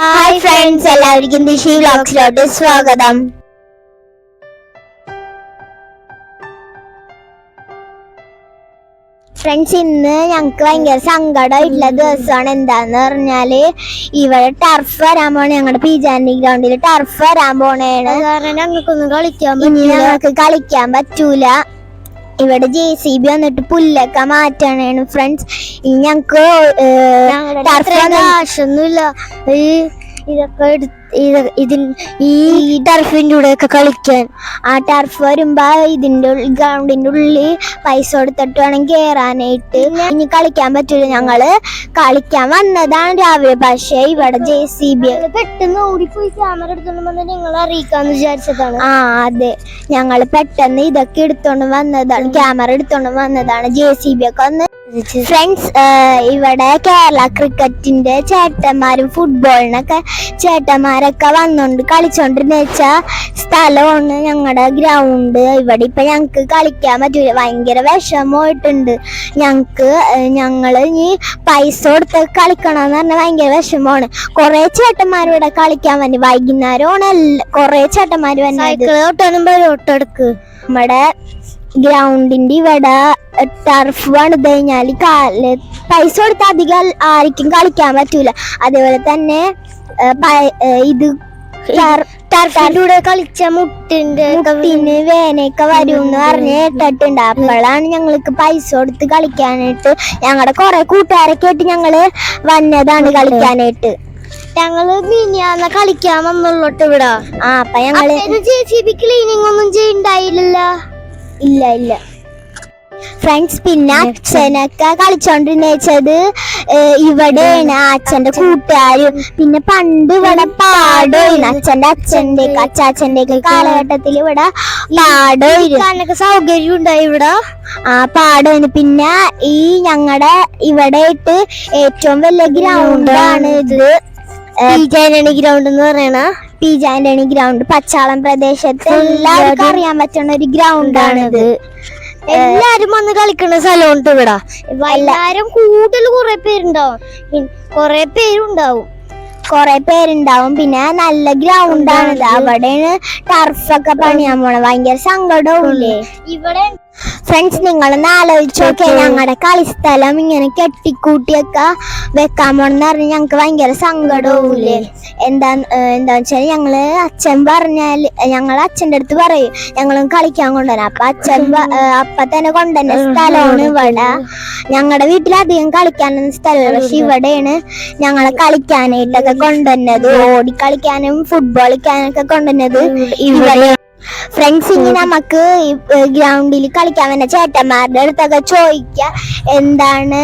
Hi friends എല്ലാവർക്കും ദിഷി വ്ലോഗ്സിലോട്ട് സ്വാഗതം. Friends ഇന്ന് ഞങ്ങൾക്ക് ഭയങ്കര സങ്കടമായിട്ടുള്ള ദിവസമാണ്. എന്താന്ന് പറഞ്ഞാൽ ഇവിടെ ടർഫ് വരാൻ പോണേ ഞങ്ങളുടെ പീജാൻഡി ഗ്രൗണ്ടിൽ ടർഫ് വരാൻ പോണേണ്. കാരണം ഞങ്ങൾക്കൊന്നും കളിക്കാൻ ഞങ്ങൾക്ക് കളിക്കാൻ പറ്റൂല. ഇവിടെ ജെ സി ബി വന്നിട്ട് പുല്ലൊക്കെ മാറ്റാനാണ്. ഫ്രണ്ട്സ് ഞങ്ങക്ക് ടർഫ് ഈ ഇതൊക്കെ ഇതിൻ ഈ ടർഫിന്റെ കൂടെ ഒക്കെ കളിക്കാൻ. ആ ടർഫ് വരുമ്പോ ഇതിന്റെ ഗ്രൗണ്ടിന്റെ ഉള്ളിൽ പൈസ കൊടുത്തിട്ട് വേണം കയറാനായിട്ട് ഇനി കളിക്കാൻ പറ്റൂല. ഞങ്ങൾ കളിക്കാൻ വന്നതാണ് രാവിലെ. പക്ഷേ ഇവിടെ ജെ സി ബി പെട്ടെന്ന് ഓടിപ്പോയി ക്യാമറ എടുത്തോണ്ട് വന്ന് ഞങ്ങൾ അറിയിക്കാന്ന് വിചാരിച്ചതാണ്. ആ അതെ. ഞങ്ങൾ പെട്ടെന്ന് ഇതൊക്കെ എടുത്തോണ്ട് വന്നതാണ്. ക്യാമറ എടുത്തോണ്ട് വന്നതാണ് ജെ സി ബി ഒക്കെ ഒന്ന് ഫ്രണ്ട്സ് ഇവിടെ കേരള ക്രിക്കറ്റിന്റെ ചേട്ടന്മാരും ഫുട്ബോളിനൊക്കെ ചേട്ടന്മാരൊക്കെ വന്നോണ്ട് കളിച്ചോണ്ടിരുന്ന. വെച്ചാ സ്ഥലമാണ് ഞങ്ങളുടെ ഗ്രൗണ്ട് ഇവിടെ ഇപ്പൊ ഞങ്ങക്ക് കളിക്കാൻ പറ്റൂല. ഭയങ്കര വിഷമമായിട്ടുണ്ട്. ഞങ്ങക്ക് ഞങ്ങൾ ഇനി പൈസ കൊടുത്ത് കളിക്കണമെന്ന് പറഞ്ഞാൽ ഭയങ്കര വിഷമമാണ്. കുറെ ചേട്ടന്മാരിവിടെ കളിക്കാൻ വന്നു. വൈകുന്നേരമാണ് എല്ലാ- കുറെ ചേട്ടന്മാർ വന്നെ സൈക്കിൾ ഓട്ടോ ഒട്ടെടുക്ക് നമ്മുടെ ഗ്രൗണ്ടിന്റെ ഇവിടെ ടർഫ് പണിത് കഴിഞ്ഞാൽ കാൽ പൈസ കൊടുത്താൽ അധികം ആർക്കും കളിക്കാൻ പറ്റൂല. അതേപോലെ തന്നെ ഇത് ടർഫിലൂടെ കളിച്ച മുട്ടിന്റെ മുട്ടിന് വേനയൊക്കെ വരും എന്ന് പറഞ്ഞ് കേട്ടിട്ടുണ്ട്. അപ്പോഴാണ് ഞങ്ങൾക്ക് പൈസ കൊടുത്ത് കളിക്കാനായിട്ട് ഞങ്ങളുടെ കുറെ കൂട്ടുകാരൊക്കെ ആയിട്ട് ഞങ്ങൾ വന്നതാണ് കളിക്കാനായിട്ട്. ഞങ്ങൾ മിനിയാന്ന കളിക്കാൻ വന്നുള്ളോട്ട് ഇവിടെ. ആ അപ്പൊ ഞങ്ങൾ ജെ സി ബി ക്ലീനിങ് ഒന്നും ചെയ്യണ്ടായില്ലല്ലോ? ഇല്ല ഇല്ല. ഫ്രണ്ട്സ് പിന്നെ അച്ഛനൊക്കെ കളിച്ചോണ്ടിരുന്നേച്ചത് ഇവിടെയാണ് അച്ഛന്റെ കൂട്ടുകാരും. പിന്നെ പണ്ട് ഇവിടെ പാടോയിരുന്നു. അച്ഛന്റെ അച്ഛന്റെ അച്ഛാച്ഛന്റെ അച്ചാച്ചന്റെ ഒക്കെ കാലഘട്ടത്തിൽ ഇവിടെ പാടോയിരുന്നു. സൗകര്യം ഉണ്ടായി ഇവിടെ? ആ പാടമായിരുന്നു പിന്നെ ഈ ഞങ്ങളുടെ ഇവിടെ ഇട്ട് ഏറ്റവും വലിയ ഗ്രൗണ്ടാണ് ഇത് ജനണി ഗ്രൗണ്ട് എന്ന് പറയണ? പി ജാൻഡണി ഗ്രൗണ്ട് പച്ചാളം പ്രദേശത്ത് എല്ലാവർക്കും അറിയാൻ പറ്റുന്ന ഒരു ഗ്രൗണ്ടാണിത് എല്ലാരും വന്ന് കളിക്കുന്ന സ്ഥലമുണ്ട് ഇവിടെ. എല്ലാരും കൂടുതൽ കുറെ പേരുണ്ടാവും. കുറെ പേരുണ്ടാവും. കുറെ പേരുണ്ടാവും. പിന്നെ നല്ല ഗ്രൗണ്ടാണിത് അവിടെയാണ് ടർഫൊക്കെ പണിയാൻ പോണത്. ഭയങ്കര സങ്കടവും ഇവിടെ ഫ്രണ്ട്സ് നിങ്ങളൊന്ന് ആലോചിച്ച് നോക്കിയാൽ ഞങ്ങളുടെ കളിസ്ഥലം ഇങ്ങനെ കെട്ടിക്കൂട്ടിയൊക്കെ വെക്കാൻ പോണെന്ന് പറഞ്ഞ് ഞങ്ങക്ക് ഭയങ്കര സങ്കടവുമില്ലേ എന്താ എന്താ വെച്ചാൽ വെച്ചാൽ ഞങ്ങൾ അച്ഛൻ പറഞ്ഞാൽ ഞങ്ങൾ അച്ഛന്റെ അടുത്ത് പറയും ഞങ്ങളും കളിക്കാൻ കൊണ്ടുവരാം അപ്പൊ അച്ഛൻ അപ്പ അപ്പൊ തന്നെ കൊണ്ടുവന്ന സ്ഥലമാണ് ഇവിടെ. ഞങ്ങളുടെ വീട്ടിൽ അധികം കളിക്കാനൊന്നും സ്ഥലമില്ല. പക്ഷെ ഇവിടെയാണ് ഞങ്ങളെ കളിക്കാനായിട്ടൊക്കെ കൊണ്ടുവന്നത് ഓടി കളിക്കാനും ഫുട്ബോൾ കളിക്കാനൊക്കെ കൊണ്ടുവന്നത് ഇവിടെ ഫ്രണ്ട്സ് ഇനി നമുക്ക് ഗ്രൗണ്ടിൽ കളിക്കാൻ വന്ന ചേട്ടന്മാരുടെ അടുത്തൊക്കെ ചോദിക്കുക എന്താണ്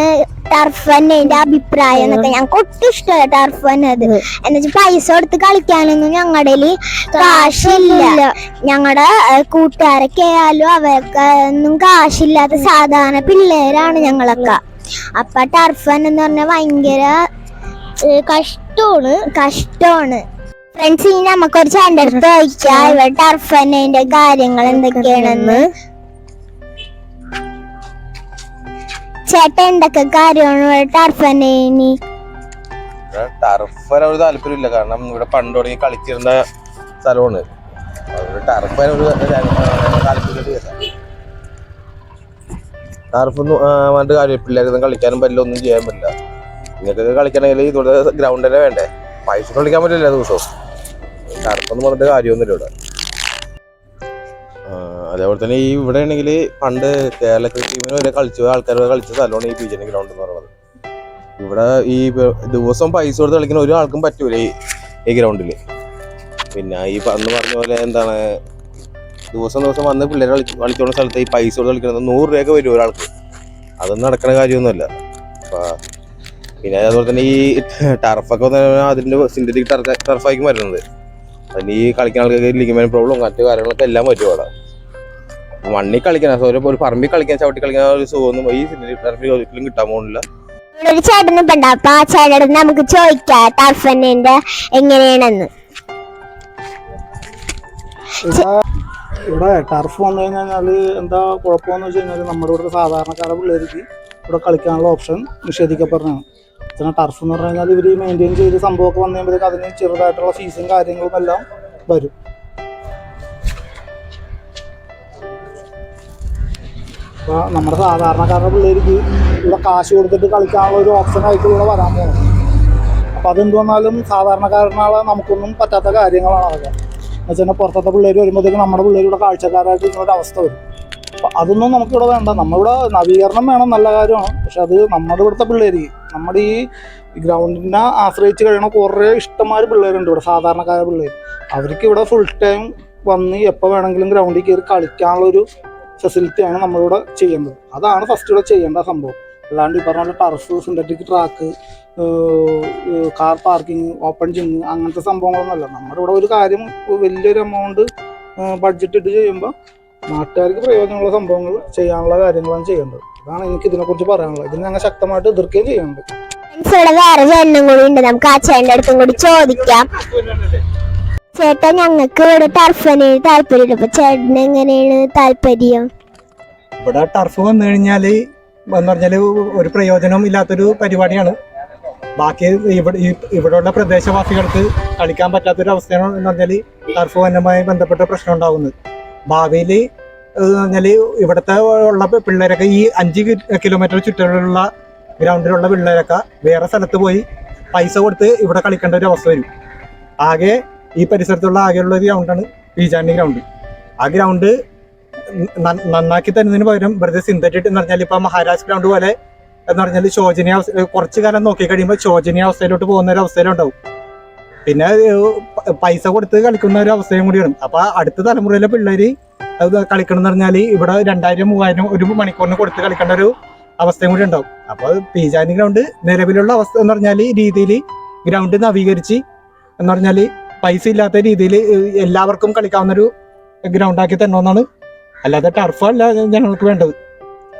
ടർഫ് എന്നതിന്റെ അഭിപ്രായം എന്നൊക്കെ. ഞങ്ങൾക്ക് ഒട്ടും ഇഷ്ടമല്ല ടർഫ് എന്നത് എന്നുവെച്ചാൽ പൈസ കൊടുത്ത് കളിക്കാനൊന്നും ഞങ്ങളുടെ കാശില്ല. ഞങ്ങളുടെ കൂട്ടുകാരൊക്കെ ആയാലും അവരൊക്കെ ഒന്നും കാശില്ലാത്ത സാധാരണ പിള്ളേരാണ് ഞങ്ങളൊക്കെ. അപ്പൊ ടർഫ് എന്ന് പറഞ്ഞാൽ ഭയങ്കര കഷ്ടമാണ്. കഷ്ടമാണ്. ഫ്രണ്ട്സ് ഇനി നമുക്കൊരു ചേട്ടന്റെ അടുത്ത് ചോദിക്കാം ഇവിടെ അർഫനേന്റെ കാര്യങ്ങൾ എന്തൊക്കെയാണെന്ന്. ചേട്ടൻ എന്തൊക്കെ കാര്യമാണ് ഇവിടെ അർഫനേനി ടർഫ് വരെ ഒരു താല്പര്യമില്ല. കാരണം ഇവിടെ പണ്ട് തുടങ്ങി കളിച്ചിരുന്ന സ്ഥലമാണ്. ടർഫ് വരെ ഒരു ടർഫ് ഒന്നും കാര്യം പിള്ളേർക്കൊന്നും കളിക്കാനും പറ്റില്ല ഒന്നും ചെയ്യാൻ പറ്റില്ല. നിങ്ങൾക്ക് കളിക്കണമെങ്കിൽ ഇതുപോലെ തന്നെ വേണ്ടേ? പൈസ കളിക്കാൻ പറ്റില്ല ദിവസവും. കറുപ്പെന്ന് പറഞ്ഞിട്ട് കാര്യമൊന്നുമില്ല ഇവിടെ. അതേപോലെ തന്നെ ഈ ഇവിടെ ആണെങ്കിൽ പണ്ട് കേരള ടീമിന് വരെ കളിച്ച ആൾക്കാർ വരെ കളിച്ച സ്ഥലമാണ് ഈ പീജന ഗ്രൗണ്ട് എന്ന് പറയുന്നത്. ഇവിടെ ഈ ദിവസം പൈസ കൊടുത്ത് കളിക്കുന്ന ഒരാൾക്കും പറ്റൂല ഈ ഗ്രൗണ്ടിൽ പിന്നെ ഈ അന്ന് പറഞ്ഞ പോലെ എന്താണ് ദിവസം ദിവസം വന്ന് പിള്ളേർ കളിച്ച് കളിച്ചോണ്ട സ്ഥലത്ത് ഈ പൈസ കൊടുത്ത് കളിക്കുന്നത് നൂറ് രൂപയൊക്കെ വരും ഒരാൾക്ക്. അതൊന്നും നടക്കണ കാര്യമൊന്നുമല്ല. അപ്പൊ പിന്നെ അതുപോലെ തന്നെ ഈ ടർഫൊക്കെ അതിന്റെ സിന്തറ്റിക് ടർഫായിരിക്കും വരുന്നത്. അതിന് ഈ കളിക്കുന്ന ആൾക്കാർക്ക് ലിഗമെന്റ് പ്രോബ്ലം മറ്റു കാര്യങ്ങളൊക്കെ എല്ലാം വരും അവിടെ. മണ്ണിൽ കളിക്കാൻ സോ ഒരു പറമ്പിൽ കളിക്കാൻ ചവിട്ടി കളിക്കാൻ ഒരു സുഖമൊന്നും ഈ സിന്തറ്റിക് ടർഫിൽ ഒരിക്കലും കിട്ടാൻ പോകുന്നില്ല. ഒരു ചേട്ടൻ ഇപ്പൊ ഉണ്ട് ആ ചേട്ടന്റെ നമുക്ക് ചോദിക്കാം എങ്ങനെയാണെന്ന്. ഇവിടെ ടർഫ് വന്നു കഴിഞ്ഞാൽ എന്താ കുഴപ്പമെന്ന് വെച്ച് കഴിഞ്ഞാൽ നമ്മുടെ ഇവിടുത്തെ സാധാരണക്കാരുടെ പിള്ളേർക്ക് ഇവിടെ കളിക്കാനുള്ള ഓപ്ഷൻ നിഷേധിക്കപ്പെടുന്നതാണ്. പിന്നെ ടർഫ് എന്ന് പറഞ്ഞു കഴിഞ്ഞാൽ ഇവർ മെയിന്റെയിൻ ചെയ്ത് സംഭവമൊക്കെ വന്നു കഴിയുമ്പോഴത്തേക്ക് അതിന് ചെറുതായിട്ടുള്ള ഫീസും കാര്യങ്ങളും എല്ലാം വരും. അപ്പോൾ നമ്മുടെ സാധാരണക്കാരുടെ പിള്ളേർക്ക് ഇവിടെ കാശ് കൊടുത്തിട്ട് കളിക്കാനുള്ള ഒരു ഓപ്ഷൻ ആയിട്ട് ഇവിടെ വരാൻ പോകുന്നത്. അപ്പം അതെന്ത് വന്നാലും സാധാരണക്കാരനാളെ നമുക്കൊന്നും പറ്റാത്ത കാര്യങ്ങളാണ് അതൊക്കെ. എന്ന് വെച്ചാൽ പുറത്തത്തെ പിള്ളേർ വരുമ്പോഴത്തേക്ക് നമ്മുടെ പിള്ളേർ ഇവിടെ കാഴ്ചക്കാരായിട്ട് ഒരു അവസ്ഥ വരും. അപ്പോൾ അതൊന്നും നമുക്കിവിടെ വേണ്ട. നമ്മളിവിടെ നവീകരണം വേണം നല്ല കാര്യമാണ്. പക്ഷെ അത് നമ്മുടെ ഇവിടുത്തെ പിള്ളേർ നമ്മുടെ ഈ ഗ്രൗണ്ടിനെ ആശ്രയിച്ച് കഴിയണ കുറേ ഇഷ്ടംമാര് പിള്ളേരുണ്ട് ഇവിടെ സാധാരണക്കാര പിള്ളേർ അവർക്ക് ഇവിടെ ഫുൾ ടൈം വന്ന് എപ്പോൾ വേണമെങ്കിലും ഗ്രൗണ്ടിൽ കയറി കളിക്കാനുള്ളൊരു ഫെസിലിറ്റിയാണ് നമ്മളിവിടെ ചെയ്യേണ്ടത്. അതാണ് ഫസ്റ്റ് ഇവിടെ ചെയ്യേണ്ട സംഭവം. അല്ലാണ്ട് ഈ പറഞ്ഞ turf synthetic track car parking open gym അങ്ങനത്തെ സംഭവങ്ങളൊന്നുമല്ല. നമ്മുടെ ഇവിടെ ഒരു കാര്യം വലിയൊരു എമൗണ്ട് ബഡ്ജറ്റ് ഇട്ട് ചെയ്യുമ്പോൾ നാട്ടുകാർക്ക് പ്രയോജനമുള്ള സംഭവങ്ങൾ ചെയ്യാനുള്ള കാര്യങ്ങളാണ് ചെയ്യേണ്ടത് അതാണ് എനിക്ക് ഇതിനെക്കുറിച്ച് പറയാനുള്ളത്. ഇതിനെ ഞങ്ങൾ ശക്തമായിട്ട് എതിർക്കുകയും ചെയ്യുന്നുണ്ട്. ഇവിടെ വേറെ ചേട്ടനും കൂടി ഉണ്ട്. നമുക്ക് ആ ചേട്ടന്റെ അടുത്തും കൂടി ചോദിക്കാം. ചേട്ടാ ഞങ്ങൾക്ക് ഇവിടെ ടർഫിന് താല്പര്യമില്ല അപ്പൊ ചേട്ടന് എങ്ങനെയാണ് താല്പര്യം? ഇവിടെ ടർഫ് വന്നു കഴിഞ്ഞാൽ എന്ന് പറഞ്ഞാൽ ഒരു പ്രയോജനവും ഇല്ലാത്തൊരു പരിപാടിയാണ്. ബാക്കി ഇവിടെ ഇവിടെയുള്ള പ്രദേശവാസികൾക്ക് കളിക്കാൻ പറ്റാത്തൊരു അവസ്ഥയാണ് എന്ന് പറഞ്ഞാൽ ടർഫ് വന്നുമായി ബന്ധപ്പെട്ട പ്രശ്നം ഉണ്ടാകുന്നത് ഭാവിയിൽ പറഞ്ഞാൽ ഇവിടുത്തെ ഉള്ള പിള്ളേരൊക്കെ ഈ അഞ്ച് കിലോമീറ്റർ ചുറ്റുള്ള ഗ്രൗണ്ടിലുള്ള പിള്ളേരൊക്കെ വേറെ സ്ഥലത്ത് പോയി പൈസ കൊടുത്ത് ഇവിടെ കളിക്കേണ്ട ഒരു അവസ്ഥ വരും. ആകെ ഈ പരിസരത്തുള്ള ആകെയുള്ള ഒരു ഗ്രൗണ്ടാണ് പീജാനി ഗ്രൗണ്ട് ആ ഗ്രൗണ്ട് നന്നാക്കി തരുന്നതിന് പകരം വെറുതെ സിന്തറ്റിക് എന്ന് പറഞ്ഞാൽ ഇപ്പം മഹാരാജ് ഗ്രൗണ്ട് പോലെ എന്ന് പറഞ്ഞാൽ ശോചനീയ അവസ്ഥ കുറച്ച് കാലം നോക്കി കഴിയുമ്പോൾ ശോചനീയ അവസ്ഥയിലോട്ട് പോകുന്ന ഒരു അവസ്ഥയിലുണ്ടാവും. പിന്നെ പൈസ കൊടുത്ത് കളിക്കുന്ന ഒരു അവസ്ഥയും കൂടി കൂടിയാണ്. അപ്പൊ അടുത്ത തലമുറയിലെ പിള്ളേര് അത് കളിക്കണം എന്ന് പറഞ്ഞാൽ ഇവിടെ രണ്ടായിരം മൂവായിരം ഒരു മണിക്കൂറിന് കൊടുത്ത് കളിക്കേണ്ട ഒരു അവസ്ഥയും കൂടി ഉണ്ടാവും. അപ്പൊ പീജാനി ഗ്രൗണ്ട് നിലവിലുള്ള അവസ്ഥ എന്ന് പറഞ്ഞാൽ രീതിയിൽ ഗ്രൗണ്ട് നവീകരിച്ച് എന്ന് പറഞ്ഞാൽ പൈസ ഇല്ലാത്ത രീതിയിൽ എല്ലാവർക്കും കളിക്കാവുന്ന ഒരു ഗ്രൗണ്ട് ഗ്രൗണ്ടാക്കി തരണമെന്നാണ്. അല്ലാതെ ടർഫ് അല്ല ഞങ്ങൾക്ക് വേണ്ടത്.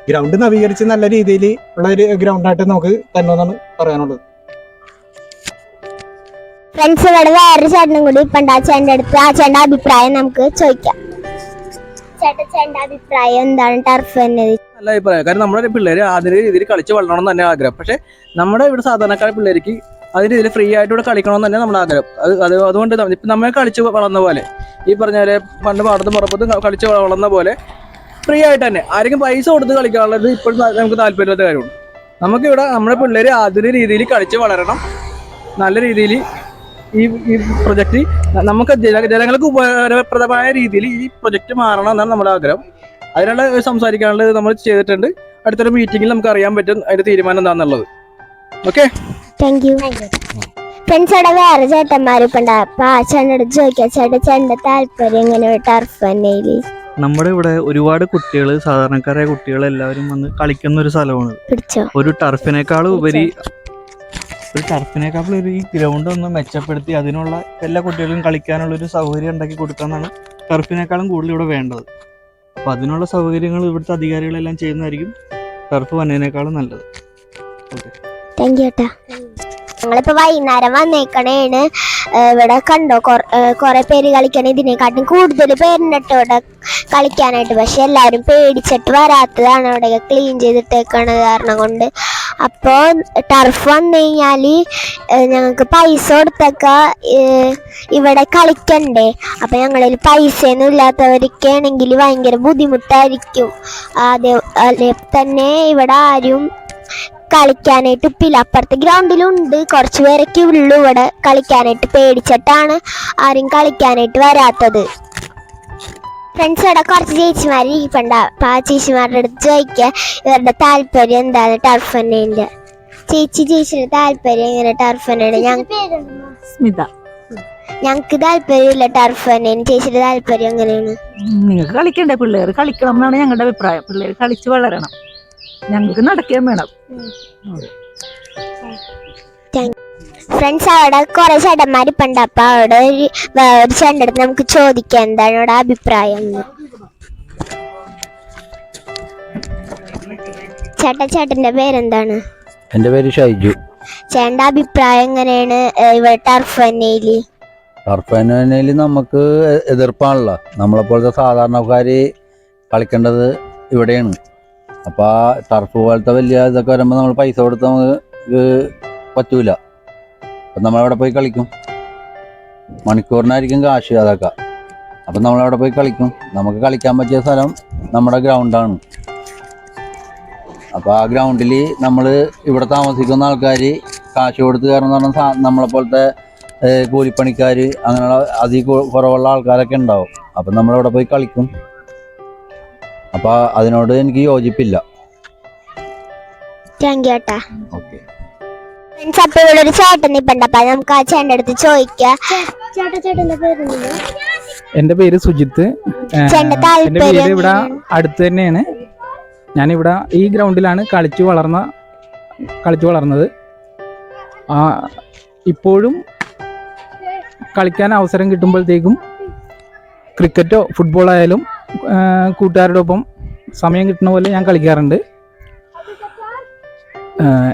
ഗ്രൗണ്ട് നവീകരിച്ച് നല്ല രീതിയിൽ ഉള്ള ഒരു ഗ്രൗണ്ടായിട്ട് നമുക്ക് തരണമെന്നാണ് പറയാനുള്ളത്. ഫ്രണ്ട്സ് ഇവിടെ വേറൊരു ചേട്ടനും കൂടി ഇപ്പൊ ആ ചേട്ടന്റെ അടുത്ത് ആ ചേട്ടന്റെ അഭിപ്രായം നമുക്ക് ചോദിക്കാം. ചേട്ടൻ ചേട്ടന്റെ അഭിപ്രായം എന്താണ്? ടർഫ് എന്നത് നല്ല അഭിപ്രായം. കാരണം നമ്മുടെ പിള്ളേര് അതിന്റെ രീതിയിൽ കളിച്ച് വളരണം തന്നെ ആഗ്രഹം. പക്ഷെ നമ്മുടെ ഇവിടെ സാധാരണക്കാരെ പിള്ളേർക്ക് അതിന്റെ ഇതിൽ ഫ്രീ ആയിട്ട് ഇവിടെ കളിക്കണം എന്ന് തന്നെ നമ്മുടെ ആഗ്രഹം. അത് അത് അതുകൊണ്ട് ഇപ്പം നമ്മൾ കളിച്ച് വളർന്ന പോലെ ഈ പറഞ്ഞ പോലെ പണ്ട് പാടത്തും പുറപ്പത്തും കളിച്ച് വളർന്ന പോലെ ഫ്രീ ആയിട്ട് തന്നെ ആരെങ്കിലും പൈസ കൊടുത്ത് കളിക്കാനുള്ളത് ഇപ്പോഴും നമുക്ക് താല്പര്യമില്ലാത്ത കാര്യമാണ് നമുക്കിവിടെ നമ്മുടെ പിള്ളേര് അതിന്റെ രീതിയിൽ കളിച്ച് വളരണം. നല്ല രീതിയിൽ ഈ ഈ പ്രൊജക്റ്റ് നമുക്ക് ജന- ജനങ്ങൾക്ക് ഉപകാരപ്രദമായ രീതിയിൽ ഈ പ്രൊജക്റ്റ് മാറണം എന്നാണ് നമ്മുടെ ആഗ്രഹം. അതിനുള്ള സംസാരിക്കാനുള്ളത് നമ്മൾ ചെയ്തിട്ടുണ്ട്. അടുത്തൊരു മീറ്റിംഗിൽ നമുക്ക് അറിയാൻ പറ്റും അതിന്റെ തീരുമാനം എന്താണെന്നുള്ളത് ഓക്കെ താങ്ക് യു ഫ്രണ്ട്സ് അവിടെ വേറെ ചേട്ടന്മാർ ഇപ്പൊ ഉണ്ട്. അപ്പൊ ആ ചേട്ടന്റെ ചോദിക്കാം ചേട്ടാ ചേട്ടന്റെ താല്പര്യം എങ്ങനെ ടർഫ് നമ്മുടെ ഇവിടെ ഒരുപാട് കുട്ടികൾ സാധാരണക്കാരായ കുട്ടികൾ എല്ലാവരും വന്ന് കളിക്കുന്ന ഒരു സ്ഥലമാണ്. പിടിച്ചോ? ഒരു ടർഫിനേക്കാളും ഉപരി ഒരു ടർഫിനേക്കാളും ഒരു ഈ ഗ്രൗണ്ട് ഒന്ന് മെച്ചപ്പെടുത്തി അതിനുള്ള എല്ലാ കുട്ടികളും കളിക്കാനുള്ള ഒരു സൗകര്യം ഉണ്ടാക്കി കൊടുക്കാമെന്നാണ് ടർഫിനേക്കാളും കൂടുതൽ ഇവിടെ വേണ്ടത്. അപ്പം അതിനുള്ള സൗകര്യങ്ങൾ ഇവിടുത്തെ അധികാരികളെല്ലാം ചെയ്യുന്നതായിരിക്കും ടർഫ് വന്നതിനേക്കാളും നല്ലത്. ഓക്കെ. താങ്ക് യു ഞങ്ങളിപ്പോ വൈകുന്നേരം വന്നേക്കണേണ്. ഇവിടെ കണ്ടോ കുറെ പേര് കളിക്കണ. ഇതിനെക്കാട്ടും കൂടുതൽ പേരുണ്ട് ട്ടോ ഇവിടെ കളിക്കാനായിട്ട്. പക്ഷെ എല്ലാവരും പേടിച്ചിട്ട് വരാത്തതാണ് അവിടെ ക്ലീൻ ചെയ്തിട്ടേക്കണത് കാരണം കൊണ്ട്. അപ്പോൾ ടർഫ് വന്നു കഴിഞ്ഞാൽ ഞങ്ങൾക്ക് പൈസ കൊടുത്തൊക്കെ ഇവിടെ കളിക്കണ്ടേ. അപ്പം ഞങ്ങളിൽ പൈസയൊന്നും ഇല്ലാത്തവരൊക്കെ ആണെങ്കിൽ ഭയങ്കര ബുദ്ധിമുട്ടായിരിക്കും. അതേ തന്നെ ഇവിടെ ആരും കളിക്കാനായിട്ട് ഇപ്പില്ല അപ്പുറത്തെ ഗ്രൗണ്ടിലുണ്ട്. കുറച്ച് പേരൊക്കെ ഉള്ളൂ ഇവിടെ. കളിക്കാനായിട്ട് പേടിച്ചിട്ടാണ് ആരും കളിക്കാനായിട്ട് വരാത്തത്. ഫ്രണ്ട്സ് ഇവിടെ കുറച്ച് ചേച്ചിമാർ ഇരിപ്പുണ്ട്. അപ്പൊ ആ ചേച്ചിമാരുടെ അടുത്ത് ചോദിക്കുക ഇവരുടെ താല്പര്യം എന്താണ് ടർഫനേന്റെ ചേച്ചി ചേച്ചിയുടെ താല്പര്യം എങ്ങനെ ടർഫനാണ് സ്മിത. ഞങ്ങക്ക് താല്പര്യമില്ല ടർഫനേന് ചേച്ചിയുടെ താല്പര്യം എങ്ങനെയാണ്? നിങ്ങൾക്ക് കളിക്കണ്ടേ? പിള്ളേർ കളിക്കണം എന്നാണ് ഞങ്ങളുടെ അഭിപ്രായം. പിള്ളേർ കളിച്ച് വളരണം. ഞങ്ങൾക്ക് നടക്കുകയും വേണം. ഫ്രണ്ട്സ് അവിടെ കുറെ ചേട്ടന്മാർ ഇപ്പൊ അപ്പൊ അവിടെ ഒരു വേറൊരു ചേട്ടന്റെ അടുത്ത് നമുക്ക് ചോദിക്കാം എന്താണ് ഇവിടെ അഭിപ്രായം ചേട്ടൻ ചേട്ടാ ചേട്ടന്റെ പേരെന്താണ്? എന്റെ പേര് ഷൈജു. ചേട്ടന്റെ അഭിപ്രായം എങ്ങനെയാണ് ഇവിടെ ടർഫ് എന്നയിൽ നമുക്ക് എതിർപ്പാണല്ലോ. നമ്മളെപ്പോലത്തെ സാധാരണക്കാര് കളിക്കേണ്ടത് ഇവിടെയാണ്. അപ്പോൾ ആ ടർഫ് പോലത്തെ വലിയ ഇതൊക്കെ വരുമ്പോൾ നമ്മൾ പൈസ കൊടുത്ത് നമുക്ക് പറ്റൂല. അപ്പം നമ്മളവിടെ പോയി കളിക്കും. മണിക്കൂറിനായിരിക്കും കാശ് അതൊക്കെ. അപ്പം നമ്മളവിടെ പോയി കളിക്കും. നമുക്ക് കളിക്കാൻ പറ്റിയ സ്ഥലം നമ്മുടെ ഗ്രൗണ്ടാണ് അപ്പോൾ ആ ഗ്രൗണ്ടിൽ നമ്മൾ ഇവിടെ താമസിക്കുന്ന ആൾക്കാർ കാശ് കൊടുത്ത് കയറുന്ന പറഞ്ഞാൽ സാ- നമ്മളെ പോലത്തെ ഏഹ്, കൂലിപ്പണിക്കാർ അങ്ങനെയുള്ള അതിൽ കുറവുള്ള ആൾക്കാരൊക്കെ ഉണ്ടാവും. അപ്പം നമ്മളവിടെ പോയി കളിക്കും. അപ്പോൾ അതിനോട് എനിക്ക് യോജിപ്പില്ല. താങ്ക് യു ഏട്ടാ. ഓക്കെ ഫ്രണ്ട്സ് അപ്പൊ ഇവിടെ ഒരു ചേട്ടൻ അപ്പൊ നമുക്ക് ആ ചേട്ടന്റെ അടുത്ത് ചോദിക്കാം. ചേട്ടാ ചേട്ടന്റെ പേര് എന്റെ പേര് സുജിത്ത്. ചേട്ടന്റെ പേര് എന്റെ വീട് താല്പര്യം ഇവിടെ അടുത്ത് തന്നെയാണ്. ഞാൻ ഞാനിവിടെ ഈ ഗ്രൗണ്ടിലാണ് കളിച്ചു വളർന്ന കളിച്ചു വളർന്നത്. ആ, ഇപ്പോഴും കളിക്കാൻ അവസരം കിട്ടുമ്പോഴത്തേക്കും ക്രിക്കറ്റോ ഫുട്ബോൾ ആയാലും കൂട്ടുകാരുടെ ഒപ്പം സമയം കിട്ടുന്ന പോലെ ഞാൻ കളിക്കാറുണ്ട്.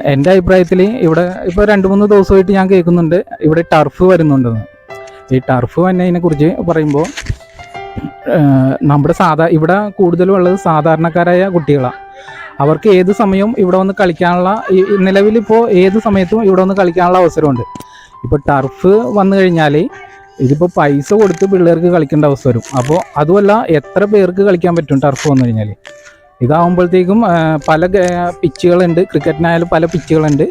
എന്റെ അഭിപ്രായത്തിൽ ഇവിടെ ഇപ്പോൾ രണ്ട് മൂന്ന് ദിവസമായിട്ട് ഞാൻ കേൾക്കുന്നുണ്ട്. ഇവിടെ ടർഫ് വരുന്നുണ്ടെന്ന് ഈ ടർഫ് വന്നതിനെ കുറിച്ച് പറയുമ്പോൾ നമ്മുടെ സാധാ ഇവിടെ കൂടുതലും ഉള്ളത് സാധാരണക്കാരായ കുട്ടികളാണ് അവർക്ക് ഏത് സമയവും ഇവിടെ വന്ന് കളിക്കാനുള്ള നിലവിലിപ്പോൾ ഏത് സമയത്തും ഇവിടെ വന്ന് കളിക്കാനുള്ള അവസരമുണ്ട്. ഇപ്പോൾ ടർഫ് വന്നു കഴിഞ്ഞാൽ ഇതിപ്പോൾ പൈസ കൊടുത്ത് പിള്ളേർക്ക് കളിക്കേണ്ട അവസ്ഥ വരും. അപ്പോൾ അതുമല്ല എത്ര പേർക്ക് കളിക്കാൻ പറ്റും ടർഫ് വന്നു കഴിഞ്ഞാൽ ഇതാവുമ്പോഴത്തേക്കും പല പിച്ചുകളുണ്ട്. ക്രിക്കറ്റിനായാലും പല പിച്ചുകളുണ്ട്.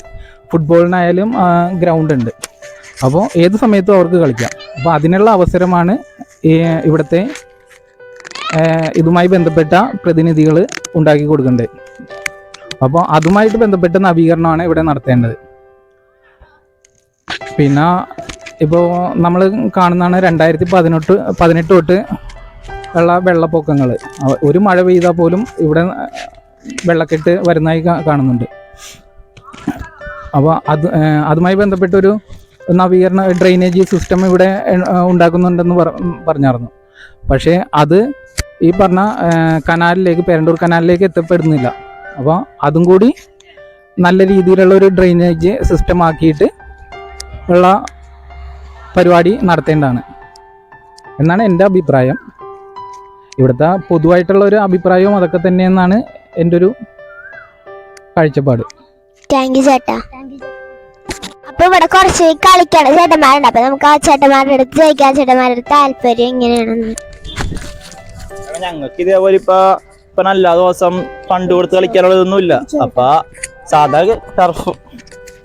ഫുട്ബോളിനായാലും ഗ്രൗണ്ട് ഉണ്ട് അപ്പോൾ ഏത് സമയത്തും അവർക്ക് കളിക്കാം. അപ്പോൾ അതിനുള്ള അവസരമാണ് ഇവിടുത്തെ ഇതുമായി ബന്ധപ്പെട്ട പ്രതിനിധികൾ ഉണ്ടാക്കി കൊടുക്കേണ്ടത് അപ്പോൾ അതുമായിട്ട് ബന്ധപ്പെട്ട നവീകരണമാണ് ഇവിടെ നടത്തേണ്ടത്. പിന്നെ ഇപ്പോൾ നമ്മൾ കാണുന്നതാണ് രണ്ടായിരത്തി പതിനെട്ട് പതിനെട്ട് തൊട്ട് ഉള്ള വെള്ളപ്പൊക്കങ്ങൾ ഒരു മഴ പെയ്താൽ പോലും ഇവിടെ വെള്ളക്കെട്ട് വരുന്നതായി കാണുന്നുണ്ട്. അപ്പോൾ അത് അതുമായി ബന്ധപ്പെട്ടൊരു നവീകരണ ഡ്രെയിനേജ് സിസ്റ്റം ഇവിടെ ഉണ്ടാക്കുന്നുണ്ടെന്ന് പറ പറഞ്ഞായിരുന്നു പക്ഷേ അത് ഈ പറഞ്ഞ കനാലിലേക്ക് പേരണ്ടൂർ കനാലിലേക്ക് എത്തപ്പെടുന്നില്ല. അപ്പോൾ അതും കൂടി നല്ല രീതിയിലുള്ള ഒരു ഡ്രെയിനേജ് സിസ്റ്റം ആക്കിയിട്ട് ഉള്ള പരിപാടി നടത്തേണ്ടതാണ്. എന്നാണ് എന്റെ അഭിപ്രായം. ഇവിടുത്തെ പൊതുവായിട്ടുള്ള ഒരു അഭിപ്രായവും അതൊക്കെ തന്നെയെന്നാണ് എന്റെ ഒരു കാഴ്ചപ്പാട്. താങ്ക് യു ചേട്ടാ. അപ്പൊ ഇവിടെ കുറച്ച് കളിക്കണ ചേട്ടന്മാരുണ്ട്. അപ്പൊ നമുക്ക് ആ ചേട്ടന്മാരുടെ അടുത്ത് ചോദിക്കാം. ചേട്ടന്മാരുടെ താല്പര്യം എങ്ങനെയാണെന്ന്. ഞങ്ങൾക്ക് ഇതേപോലെ ഇപ്പൊ ഇപ്പൊ നല്ല ദിവസം ഫണ്ട് കൊടുത്ത് കളിക്കാനുള്ളതൊന്നും ഇല്ല അപ്പൊ സാധാ ടർഫ്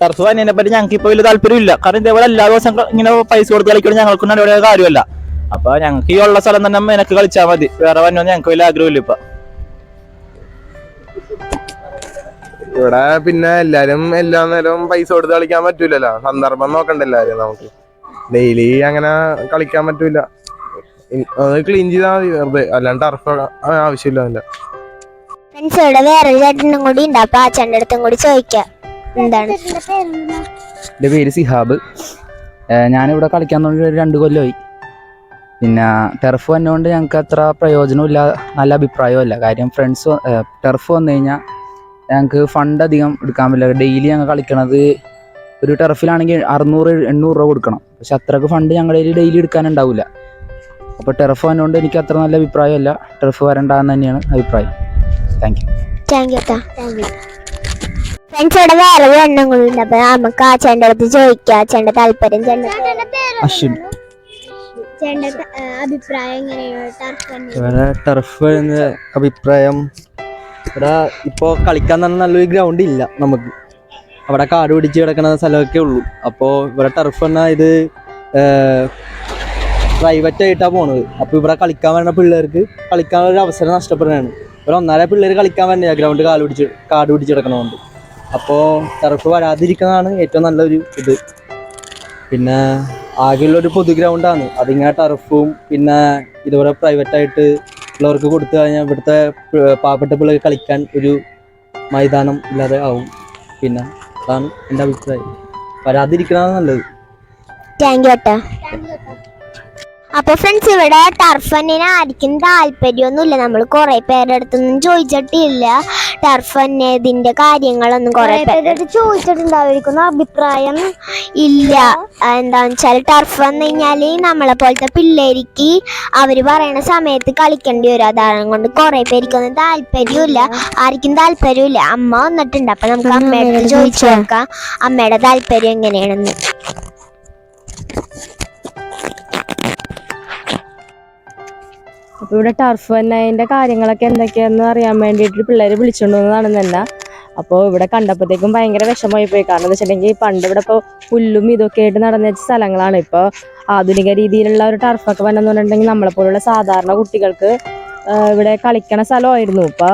ടർഫ് തന്നെ പറ്റി ഞങ്ങൾക്ക് ഇപ്പൊ വലിയ താല്പര്യമില്ല. കാരണം ഇതേപോലെ എല്ലാ ദിവസം ഇങ്ങനെ പൈസ കൊടുത്ത് കളിക്കണം ഞങ്ങൾക്കൊന്നും അവിടെ കാര്യമല്ല. അപ്പൊ ഞങ്ങൾക്ക് ഈ ഉള്ള സ്ഥലം തന്നെ എനിക്ക് കളിച്ചാൽ മതി. വേറെ വന്നോ ഞങ്ങൾക്ക് വലിയ ആഗ്രഹമില്ല ഇപ്പൊ. ഇവിടെ പിന്നെ എല്ലാരും എല്ലാ നേരവും പൈസ കൊടുത്ത് കളിക്കാൻ പറ്റൂലല്ലോ. സന്ദർഭം നോക്കണ്ട എല്ലാരും നമുക്ക്. ഡെയിലി അങ്ങനെ കളിക്കാൻ പറ്റൂല. അത് ക്ലീൻ ചെയ്താൽ മതി വെറുതെ. അല്ലാണ്ട് ടർഫ് ആവശ്യമില്ല ഫ്രണ്ട്സ് ഇവിടെ വേറൊരു ചേട്ടനും കൂടി ഉണ്ട്. അപ്പൊ ആ ചേട്ടന്റെ അടുത്തും കൂടി ചോദിക്കാം. എന്താണ്? എന്റെ പേര് സിഹാബ്. ഞാനിവിടെ കളിക്കാൻ തുടങ്ങി ഒരു രണ്ട് കൊല്ലമായി. പിന്നെ ടെർഫ് വന്നുകൊണ്ട് ഞങ്ങൾക്ക് അത്ര പ്രയോജനമില്ല നല്ല അഭിപ്രായമല്ല കാര്യം ഫ്രണ്ട്സ് ടെർഫ് വന്നു കഴിഞ്ഞാൽ ഞങ്ങൾക്ക് ഫണ്ട് അധികം എടുക്കാൻ പറ്റില്ല. ഡെയിലി ഞങ്ങൾ കളിക്കണത് ഒരു ടെർഫിലാണെങ്കിൽ അറുന്നൂറ് എണ്ണൂറ് രൂപ കൊടുക്കണം. പക്ഷെ അത്രയ്ക്ക് ഫണ്ട് ഞങ്ങളുടെ കയ്യിൽ ഡെയിലി എടുക്കാനുണ്ടാവില്ല അപ്പോൾ ടെർഫ് വന്നുകൊണ്ട് എനിക്ക് അത്ര നല്ല അഭിപ്രായമല്ല ടെർഫ് വരണ്ടെന്ന് തന്നെയാണ് അഭിപ്രായം. Thank you thank you friends ഇവിടെ വേറെ എണ്ണം കൂടി ഉണ്ട്. അപ്പൊ നമുക്ക് ആ ചേട്ടന്റെ അടുത്ത് ചോദിക്കാം. ചേണ്ട ചേട്ടന്റെ താല്പര്യം അശ്വിൻ. അഭിപ്രായം എങ്ങനെയാണ്? ടർഫ് ഇവിടെ ടർഫ് എന്ന അഭിപ്രായം ഇവിടെ ഇപ്പോൾ കളിക്കാൻ തന്നെ നല്ലൊരു ഗ്രൗണ്ട് ഇല്ല നമുക്ക്. അവിടെ കാട് പിടിച്ച് കിടക്കുന്ന സ്ഥലമൊക്കെ ഉള്ളൂ. അപ്പോൾ ഇവിടെ ടർഫ് എന്നാ ഇത് പ്രൈവറ്റ് ആയിട്ടാണ് പോണത്. അപ്പോൾ ഇവിടെ കളിക്കാൻ വരുന്ന പിള്ളേർക്ക് കളിക്കാനുള്ള ഒരു അവസരം നഷ്ടപ്പെടുകയാണ് ഇവിടെ ഒന്നാലെ പിള്ളേർ കളിക്കാൻ വരില്ല ഗ്രൗണ്ട് കാട് പിടിച്ച് കാട് പിടിച്ച് കിടക്കണതുകൊണ്ട്. അപ്പോൾ ടർഫ് വരാതിരിക്കുന്നതാണ് ഏറ്റവും നല്ലൊരു ഇത്. പിന്നെ ആകെയുള്ളൊരു പൊതു ഗ്രൗണ്ടാണ് അതിങ്ങനെ ടർഫും പിന്നെ ഇതുപോലെ പ്രൈവറ്റ് ആയിട്ട് ഉള്ളവർക്ക് കൊടുത്തു കഴിഞ്ഞാൽ ഇവിടുത്തെ പാവപ്പെട്ട പിള്ളേർ കളിക്കാൻ ഒരു മൈതാനം ഇല്ലാതെ ആവും. പിന്നെ അതാണ് എന്റെ അഭിപ്രായം. വരാതിരിക്കണതാണ് നല്ലത്. താങ്ക് യു അപ്പൊ ഫ്രണ്ട്സ് ഇവിടെ ടർഫ് ആയിരിക്കും ആർക്കും താല്പര്യമൊന്നുമില്ല. നമ്മൾ കുറെ പേരുടെ അടുത്തൊന്നും ചോദിച്ചിട്ടില്ല. ടർഫ് തന്നെ കാര്യങ്ങളൊന്നും കുറെ പേരെടുത്ത് ചോദിച്ചിട്ടുണ്ടായിരിക്കുന്ന അഭിപ്രായം ഇല്ല. എന്താന്ന് വെച്ചാൽ ടർഫ് എന്ന് കഴിഞ്ഞാൽ നമ്മളെ പോലത്തെ പിള്ളേർക്ക് അവർ പറയണ സമയത്ത് കളിക്കേണ്ടി വരും. അതാണ് കൊണ്ട് കുറെ പേർക്കൊന്നും താല്പര്യമില്ല ആർക്കും താല്പര്യമില്ല അമ്മ വന്നിട്ടുണ്ട്. അപ്പൊ നമുക്ക് അമ്മയുടെ ചോദിച്ചു? നോക്കാം. അമ്മയുടെ താല്പര്യം എങ്ങനെയാണെന്ന്. അപ്പോൾ ഇവിടെ ടർഫ് തന്നെ അതിന്റെ കാര്യങ്ങളൊക്കെ എന്തൊക്കെയാണെന്ന് അറിയാൻ വേണ്ടിയിട്ട് പിള്ളേർ വിളിച്ചുകൊണ്ട് വന്നതാണ് തന്നെ അപ്പോൾ ഇവിടെ കണ്ടപ്പോഴത്തേക്കും ഭയങ്കര വിഷമമായി പോയി. കാരണം എന്ന് വെച്ചിട്ടുണ്ടെങ്കിൽ പണ്ട് ഇവിടെ ഇപ്പോൾ പുല്ലും ഇതൊക്കെ ആയിട്ട് നടന്ന സ്ഥലങ്ങളാണ്. ഇപ്പോൾ ആധുനിക രീതിയിലുള്ള ഒരു ടർഫൊക്കെ വന്നെന്ന് പറഞ്ഞിട്ടുണ്ടെങ്കിൽ നമ്മളെപ്പോലുള്ള സാധാരണ കുട്ടികൾക്ക് ഇവിടെ കളിക്കണ സ്ഥലമായിരുന്നു. ഇപ്പോൾ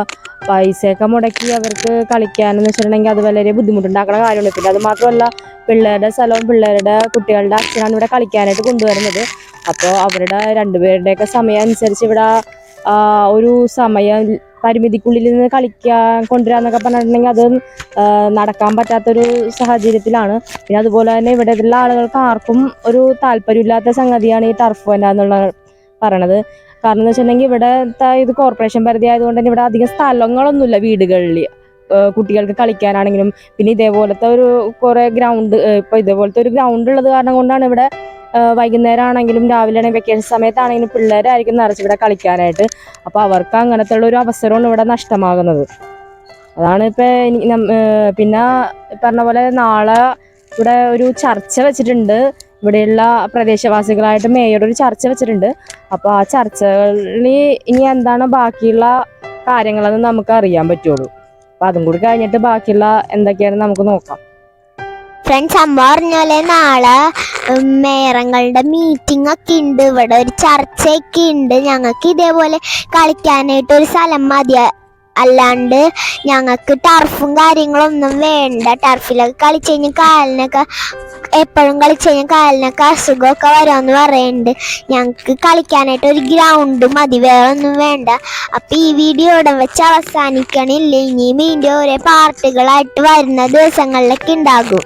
പൈസയൊക്കെ മുടക്കി അവർക്ക് കളിക്കാനെന്ന് വെച്ചിട്ടുണ്ടെങ്കിൽ അത് വളരെ ബുദ്ധിമുട്ടുണ്ടാക്കുന്ന കാര്യമാണ്. പിന്നെ അത് മാത്രമല്ല പിള്ളേരുടെ സ്ഥലവും പിള്ളേരുടെ കുട്ടികളുടെ അച്ഛനാണ് ഇവിടെ കളിക്കാനായിട്ട് കൊണ്ടുവരുന്നത്. അപ്പോൾ അവരുടെ രണ്ടുപേരുടെയൊക്കെ സമയം അനുസരിച്ച് ഇവിടെ ഒരു സമയം പരിമിതിക്കുള്ളിൽ നിന്ന് കളിക്കാൻ കൊണ്ടുവരാന്നൊക്കെ പറഞ്ഞിട്ടുണ്ടെങ്കിൽ അത് നടക്കാൻ പറ്റാത്തൊരു സാഹചര്യത്തിലാണ്. പിന്നെ അതുപോലെ തന്നെ ഇവിടെ ഉള്ള ആളുകൾക്ക് ആർക്കും ഒരു താല്പര്യമില്ലാത്ത സംഗതിയാണ് ഈ ടർഫ് വേണ്ട എന്നുള്ള പറയണത്. കാരണം എന്ന് വെച്ചിട്ടുണ്ടെങ്കിൽ ഇവിടെ ഇത് കോർപ്പറേഷൻ പരിധി ആയതുകൊണ്ട് തന്നെ ഇവിടെ അധികം സ്ഥലങ്ങളൊന്നുമില്ല വീടുകളിൽ കുട്ടികൾക്ക് കളിക്കാനാണെങ്കിലും പിന്നെ ഇതേപോലത്തെ ഒരു കുറേ ഗ്രൗണ്ട് ഇപ്പോൾ ഇതേപോലത്തെ ഒരു ഗ്രൗണ്ട് ഉള്ളത് കാരണം കൊണ്ടാണ് ഇവിടെ വൈകുന്നേരം ആണെങ്കിലും രാവിലെ ആണെങ്കിലും വെക്കേഷൻ സമയത്താണെങ്കിലും പിള്ളേരായിരിക്കും നിറച്ച് ഇവിടെ കളിക്കാനായിട്ട്. അപ്പോൾ അവർക്ക് അങ്ങനത്തെ ഉള്ള ഒരു അവസരമാണ് ഇവിടെ നഷ്ടമാകുന്നത്. അതാണ് ഇപ്പം പിന്നെ പറഞ്ഞ പോലെ നാളെ ഇവിടെ ഒരു ചർച്ച വെച്ചിട്ടുണ്ട്. ഇവിടെയുള്ള പ്രദേശവാസികളായിട്ട് മേയർ ഒരു ചർച്ച വെച്ചിട്ടുണ്ട്. അപ്പോൾ ആ ചർച്ചകളിൽ ഇനി എന്താണ് ബാക്കിയുള്ള കാര്യങ്ങളെന്ന് നമുക്ക് അറിയാൻ പറ്റുള്ളൂ. അപ്പം അതും കൂടി കഴിഞ്ഞിട്ട് ബാക്കിയുള്ള എന്തൊക്കെയാണെന്ന് നമുക്ക് നോക്കാം. ഫ്രണ്ട്സ് അമ്മ പറഞ്ഞ നാളെ മേറങ്ങളുടെ മീറ്റിംഗ് ഒക്കെ ഉണ്ട്. ഇവിടെ ഒരു ചർച്ചയൊക്കെ ഉണ്ട്. ഞങ്ങൾക്ക് ഇതേപോലെ കളിക്കാനായിട്ട് ഒരു സ്ഥലം മതി അല്ലാണ്ട് ഞങ്ങൾക്ക് ടർഫും കാര്യങ്ങളൊന്നും വേണ്ട. ടർഫിലൊക്കെ കളിച്ചു കഴിഞ്ഞാൽ കാലിനൊക്കെ എപ്പോഴും കളിച്ചു കഴിഞ്ഞാൽ കാലിനൊക്കെ അസുഖമൊക്കെ വരുമെന്ന് പറയുന്നുണ്ട് ഞങ്ങൾക്ക് കളിക്കാനായിട്ട് ഒരു ഗ്രൗണ്ട് മതി വേറെ ഒന്നും വേണ്ട. അപ്പം ഈ വീഡിയോ ഇവിടെ വെച്ച് അവസാനിക്കണില്ല? ഇനിയും ഇതിന്റെ ഓരോ പാർട്ടുകളായിട്ട് വരുന്ന ദിവസങ്ങളിലൊക്കെ ഉണ്ടാകും.